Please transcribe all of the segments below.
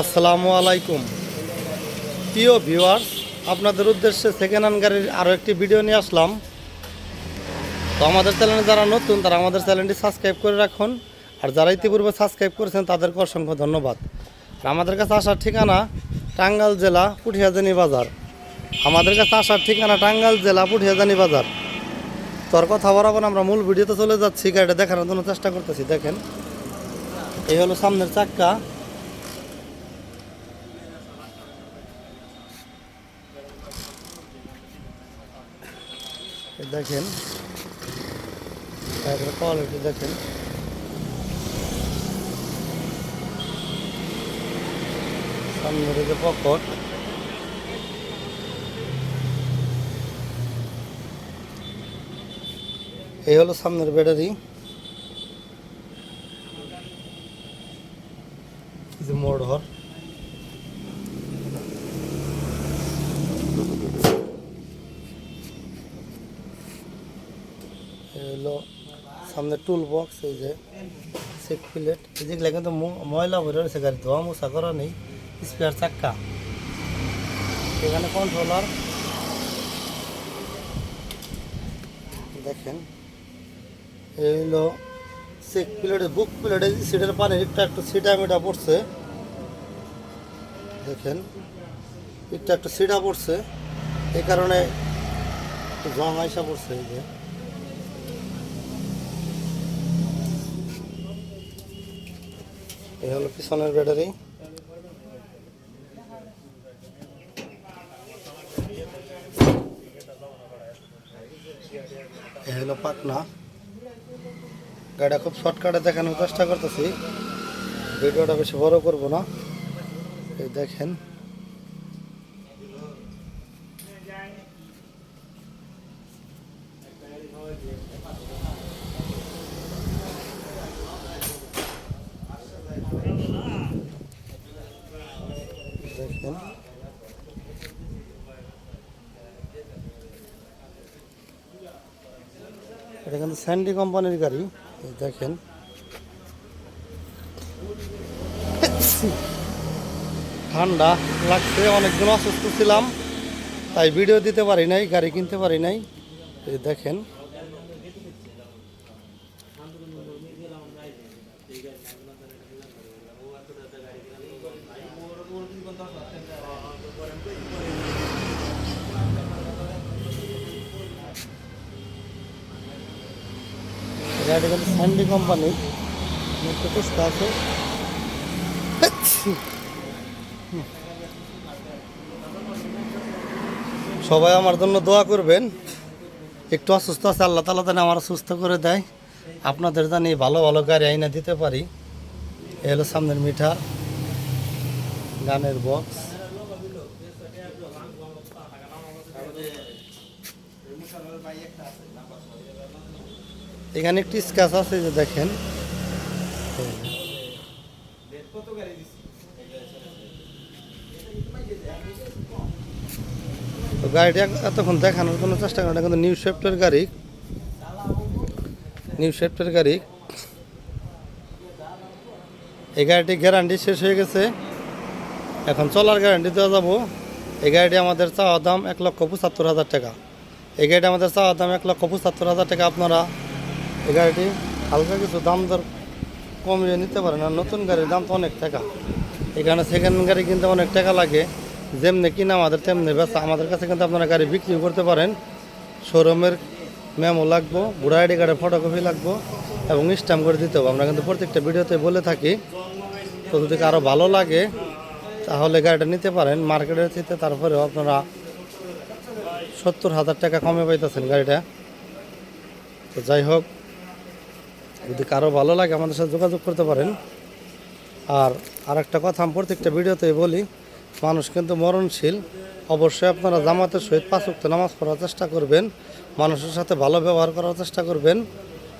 আসসালামু আলাইকুম। প্রিয় ভিউয়ার্স আপনাদের উদ্দেশ্যে সেকেন্ড হ্যান্ড গাড়ির আরও একটি ভিডিও নিয়ে আসলাম। তো আমাদের চ্যানেলে যারা নতুন, তারা আমাদের চ্যানেলটি সাবস্ক্রাইব করে রাখুন। আর যারা ইতিপূর্বে সাবস্ক্রাইব করেছেন, তাদেরকে অসংখ্য ধন্যবাদ। আর আমাদের কাছে আসার ঠিকানা টাঙ্গাল জেলা পুঠিয়াজানি বাজার। আমাদের কাছে আসার ঠিকানা টাঙ্গাল জেলা পুঠিয়াজানি বাজার। তোর কথা বরাবর আমরা মূল ভিডিওতে চলে যাচ্ছি, গাড়িটা দেখানোর জন্য চেষ্টা করতেছি। দেখেন, এই হলো সামনের চাক্কা। দেখেন টায়ারের কোয়ালিটি দেখেন। সামনের যে পকট এই হলো সামনের ব্যাটারি যে মোড়র এই হলো সামনে টুল বক্স এই যে সিট প্লেট যেগুলো কিন্তু ময়লা ভরে রয়েছে গাড়ি ধোয়া মোছা করা নেই স্পেয়ার চাক্কা। এখানে কন্ট্রোলার দেখেন, এই হলো সিট প্লেটের বুক প্লেটে সিটের পানি একটু একটু সিটা মিটা পড়ছে। দেখেন, একটু একটু সিটা পড়ছে। এই কারণে জং আইসা পড়ছে এই যে। এই হলো পিছনের ব্যাটারি। এই হলো পাটনা। গাড়িটা খুব শর্টকাটে দেখানোর চেষ্টা করতেছি। ভিডিওটা বেশি বড় করব না। এই দেখেন। দেখেন এটা কিন্তু স্যান্ডি কোম্পানির গাড়ি দেখেন। ঠান্ডা লাগছে, অনেকদিন অসুস্থ ছিলাম, তাই ভিডিও দিতে পারি নাই, গাড়ি কিনতে পারি নাই। এই দেখেন। গাড়ি কিন্তু স্যান্ডি কোম্পানি একটু পুস্তা আছে সবাই আমার জন্য দোয়া করবেন। একটু অসুস্থ আছে, আল্লাহ তালা জানে আমার সুস্থ করে দেয়। আপনাদের জানি ভালো ভালো গাড়ি আইনা দিতে পারি। এ হলো সামনের মিঠা গানের বক্স এখানে একটি স্ক্যাচ আছে যে দেখেন। তো গাড়িটা এতক্ষণ দেখানোর কোনো চেষ্টা করে না, কিন্তু নিউ শেফটের গাড়ি। নিউ শেফটের গাড়ি। এই গাড়িটি গ্যারান্টি শেষ হয়ে গেছে। এখন চলার গ্যারান্টি দেওয়া যাব। এই গাড়িটি আমাদের চাওয়া দাম এক লক্ষ পঁচাত্তর হাজার টাকা। এই গাড়িটি আমাদের চাওয়া দাম এক লক্ষ পঁচাত্তর হাজার টাকা। আপনারা এই গাড়িটি হালকা কিছু দাম দর কমিয়ে নিতে পারেন আর নতুন গাড়ির দাম তো অনেক টাকা। এখানে সেকেন্ড গাড়ি কিনতে অনেক টাকা লাগে। যেমনি কিনা আমাদের, তেমনি বেচা। আমাদের কাছে কিন্তু আপনারা গাড়ি বিক্রি করতে পারেন। শোরুমের মেমো লাগবো, বুড়া আইডি কার্ডের ফটোকপি লাগবো এবং স্ট্যাম্প করে দিতে হবে। আমরা কিন্তু প্রত্যেকটা ভিডিওতে বলে থাকি তো যদি কারও ভালো লাগে, তাহলে গাড়িটা নিতে পারেন। মার্কেটের থেকে তারপরেও আপনারা সত্তর হাজার টাকা কমে পাইতেছেন গাড়িটা। তো যাই হোক যদি কারও ভালো লাগে আমাদের সাথে যোগাযোগ করতে পারেন। আর আরেকটা কথা, আমি প্রত্যেকটা ভিডিওতে বলি, মানুষ কিন্তু মরণশীল। অবশ্যই আপনারা জামাতের সহিত পাঁচ ওয়াক্ত নামাজ পড়ার চেষ্টা করবেন, মানুষের সাথে ভালো ব্যবহার করার চেষ্টা করবেন,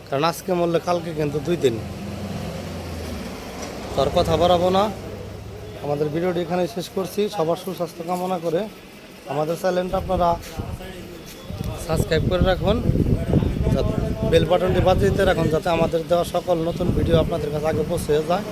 কারণ আজকে মরলে কালকে কিন্তু দুই দিন। তার কথা বাড়াবো না। আমাদের ভিডিওটি এখানে শেষ করছি। সবার সুস্বাস্থ্য কামনা করে আমাদের চ্যানেলটা আপনারা সাবস্ক্রাইব করে রাখুন। বেল বাটনটি বাজিয়ে দিতে রাখুন যাতে আমাদের দেওয়া সকল নতুন ভিডিও আপনাদের কাছে আগে পৌঁছে যায়